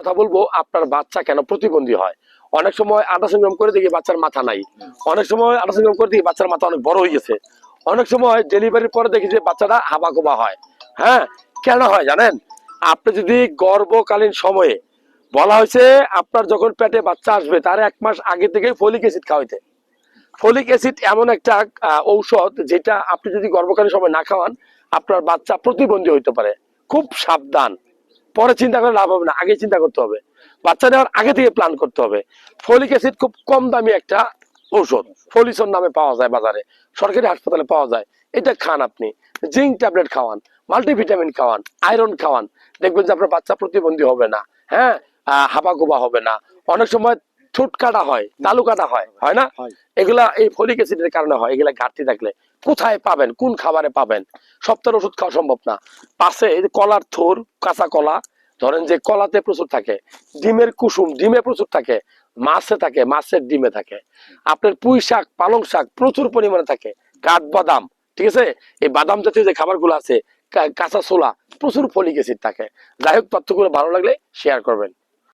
কথা বলব, আপনার বাচ্চা কেন প্রতিবন্ধী হয়? অনেক সময় সংগ্রাম করে দেখি বাচ্চার মাথা নাই। অনেক সময় সংগ্রাম করে দেখি বাচ্চার মাথা অনেক বড় হয়ে গেছে। অনেক সময় ডেলিভারির পরে দেখি যে বাচ্চাটা হাবাগোবা হয়। হ্যাঁ কেন হয় জানেন? আপনি যদি গর্ভকালীন সময়ে, বলা হয়েছে আপনার যখন পেটে বাচ্চা আসবে, তার এক মাস আগে থেকে ফলিক অ্যাসিড খাওয়াইতে। ফলিক অ্যাসিড এমন একটা ঔষধ যেটা আপনি যদি গর্ভকালীন সময় না খাওয়ান, আপনার বাচ্চা প্রতিবন্ধী হইতে পারে। খুব সাবধান। পরে চিন্তা করে লাভ হবে না, আগে চিন্তা করতে হবে। বাচ্চা নেওয়ার আগে থেকে প্ল্যান করতে হবে। ফলিক অ্যাসিড খুব কম দামি একটা ঔষধ, ফলিসন নামে পাওয়া যায় বাজারে, সরকারি হাসপাতালে পাওয়া যায়। এটা খান আপনি। জিঙ্ক ট্যাবলেট খাওয়ান মাল্টিভিটামিন খাওয়ান আয়রন খাওয়ান। দেখবেন যে আপনার বাচ্চা প্রতিবন্ধী হবে না হ্যাঁ? হাবাগোবা হবে না। অনেক সময় ঠোঁট কাটা হয় তালু কাটা হয় হয় না? এগুলা এই ফলিক অ্যাসিডের কারণে হয় এগুলা ঘাটতি থাকলে। কোথায় পাবেন? কোন খাবারে পাবেন? সপ্তাহের ওষুধ খাওয়া সম্ভব না। পাশে কলার থোর কাঁচা কলা ধরেন যে কলাতে প্রচুর থাকে ডিমের কুসুম ডিমে প্রচুর থাকে মাছে থাকে মাছের ডিমে থাকে। আপনার পুঁই শাক পালং শাক প্রচুর পরিমাণে থাকে কাঠ বাদাম ঠিক আছে? এই বাদাম জাতীয় যে খাবারগুলো আছে কাঁচা ছোলা প্রচুর ফলিক অ্যাসিড থাকে। যাই হোক তথ্যগুলো ভালো লাগলে শেয়ার করবেন।